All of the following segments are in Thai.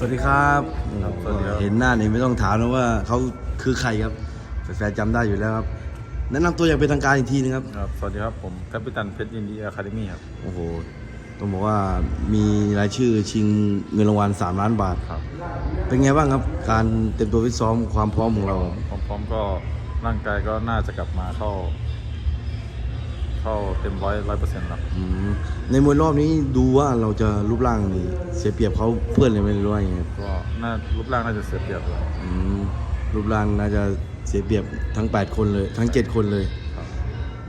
สวัสดีครับครับสวัสดีครับ เห็นหน้านี่ไม่ต้องถามแล้วว่าเขาคือใครครับแฟนๆจำได้อยู่แล้วครับแนะนำตัวอย่างเป็นทางการอีกทีนึงครับครับ สวัสดีครับ ผมกัปตันเพชรยินดีอะคาเดมี่ครับ โอ้โหต้องบอกว่ามีรายชื่อชิงเงินรางวัล3ล้านบาท ครับเป็นไงบ้างครับ การเต็มตัวฟิตซ้อมความพร้อมของเรา พร้อมๆก็ร่างกายก็น่าจะกลับมาเข้า เข้าเต็มร้อยร้อยเปอร์เซ็นต์แล้วอืมในมวยรอบนี้ดูว่าเราจะรูปร่างนี่เสียเปรียบเขาเพื่อนเลยไหมหรือว่าอย่างไงครับก็น่ารูปร่างน่าจะเสียเปรียบเลย อืมรูปร่างน่าจะเสียเปรียบทั้ง 8 คนเลย ทั้ง 7 คนเลย ครับ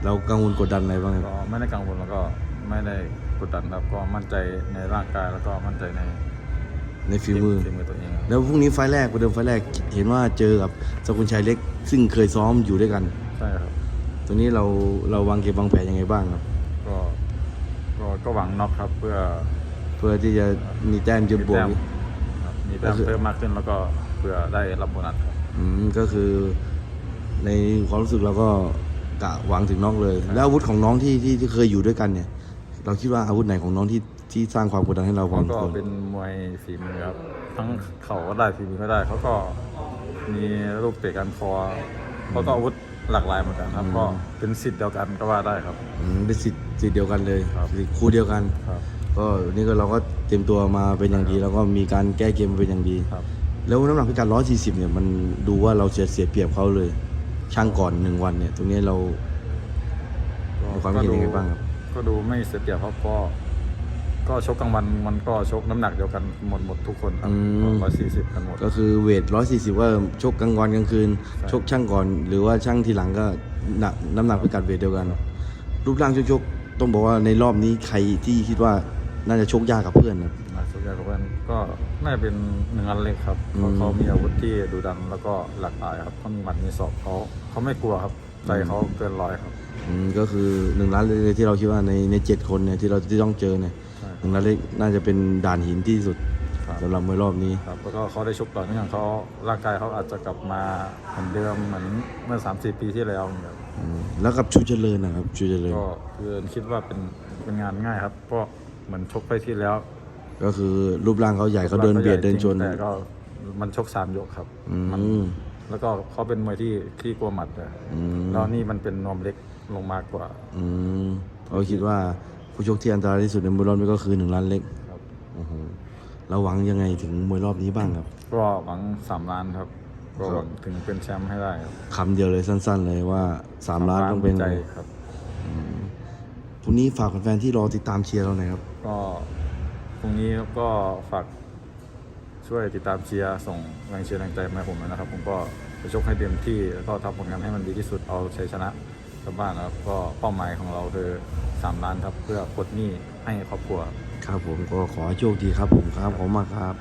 เรากังวลกดดันอะไรบ้างครับก็ไม่ได้กังวลแล้วก็ไม่ได้กดดันครับก็มั่นใจในร่างกายแล้วก็มั่นใจในในฝีมือ ฝีมือตัวเองครับแล้วพรุ่งนี้ไฟล์แรกประเดิมไฟล์แรกเห็นว่าเจอกับสกุลชัยเล็ก ซึ่งเคยซ้อมอยู่ด้วยกัน ใช่ครับ ตรงนี้เราเราวางเก็บวางแผนยังไงบ้างครับ ก็ก็ก็หวังน็อกครับเพื่อเพื่อที่จะมีแต้มจุดบวกมีแต้มครับมีแต้มเพิ่มมากขึ้นแล้วก็เพื่อได้รับโบนัสครับ อืมก็คือในความรู้สึกเราก็กะหวังถึงน้องเลย แล้วอาวุธของน้องที่ที่ที่เคยอยู่ด้วยกันเนี่ย เราคิดว่าอาวุธไหนของน้องที่ที่สร้างความกดดันให้เราพอเขาสมก็ควรเป็นมวยฝีมือครับ ทั้งเข่าก็ได้ฝีมือก็ได้ เขาก็มีลูกเตะกันคอเขาก็อาวุธ หลากหลายเหมือนกันครับ ก็เป็นสิทธิ์เดียวกันก็ว่าได้ครับ อืมเป็นสิทธิ์สิทธิ์เดียวกันเลยครับ สิทธิ์คู่เดียวกัน ครับก็นี่ก็เราก็เตรียมตัวมาเป็นอย่างดี แล้วก็มีการแก้เกมมาเป็นอย่างดี ครับ แล้วน้ำหนักพิกัด140 เนี่ยมันดูว่าเราเสียเสียเปรียบเขาเลย ช่างก่อนหนึ่งวันเนี่ย ตรงนี้เรา มีความคิดเห็นยังไงบ้างครับ ก็ดูไม่เสียเปรียบครับก็ ก็ชกกลางวันมันก็ชกน้ำหนักเดียวกันหมดหมดทุกคนครับร้อยสี่สิบกันหมด ก็คือเวท 140 ว่าชกกลางวันกลางคืน ใช่ ชกช่างก่อน หรือว่าช่างทีหลังก็หนักน้ำหนักพิกัดเวทเดียวกัน รูปร่างชกๆต้องบอกว่าในรอบนี้ใครที่คิดว่าน่าจะชกยากกับเพื่อนครับ มาสุดยอดกับเพื่อนก็น่าจะเป็นหนึ่งอันเล็กครับเพราะอืมเขามีอาวุธที่ดุดันแล้วก็หลากหลายครับเขามีหมัดมีศอกเขาเขาไม่กลัวครับใจเขาเกินร้อยครับ อืมก็คือหนึ่งล้านเลยที่เราคิดว่าในในเจ็ดคนเนี่ยที่เราที่ต้องเจอเนี่ย ใช่หนึ่งล้านเล็กน่าจะเป็นด่านหินที่สุดครับ สำหรับมวยรอบนี้ ครับแล้วก็เขาได้ชกต่อเนื่องเขาร่างกายเขาอาจจะกลับมาเหมือนเดิมเหมือนเมื่อ3 4ปีที่แล้วอย่างเงี้ยอืมแล้วกับชูเจริญนะครับชูเจริญก็คือคิดว่าเป็นเป็นงานง่ายครับ เพราะเหมือนชกไปที่แล้วก็คือรูปร่างเขาใหญ่เขาเดินเบียดเดินชน แต่ก็มันชกสามยกครับอืมนแล้วก็เขาเป็นมวยที่ขี้กลัวหมัดเลยอืมแล้วนี่มันเป็นนวมเล็กลงมากกว่า อืมเขาคิดว่า ผู้ชกที่อันตรายที่สุดในมวยรอบนี้ก็คือหนึ่งล้านเล็กครับโอ้โหเราหวังยังไงถึงมวยรอบนี้บ้างครับ ก็หวังสามล้านครับก็หวังถึงเป็นแชมป์ให้ได้ครับคำเดียวเลยสั้น ๆ เลยว่าสามล้านต้องเป็นใจครับพรุ่งนี้ฝากแฟนๆที่รอติดตามเชียร์เราหน่อยครับ ก็พรุ่งนี้ก็ฝากช่วยติดตามเชียร์ส่งแรงเชียร์แรงใจมาให้ผมด้วยนะครับ ผมก็จะชกให้เต็มที่แล้วก็ทำผลงานให้มันดีที่สุดเอาชัยชนะกลับบ้านนะครับก็เป้าหมายของเราคือ สามล้านครับ เพื่อปลดหนี้ให้ครอบครัว ครับผมก็ขอให้โชคดีครับผมครับขอบคุณมากครับ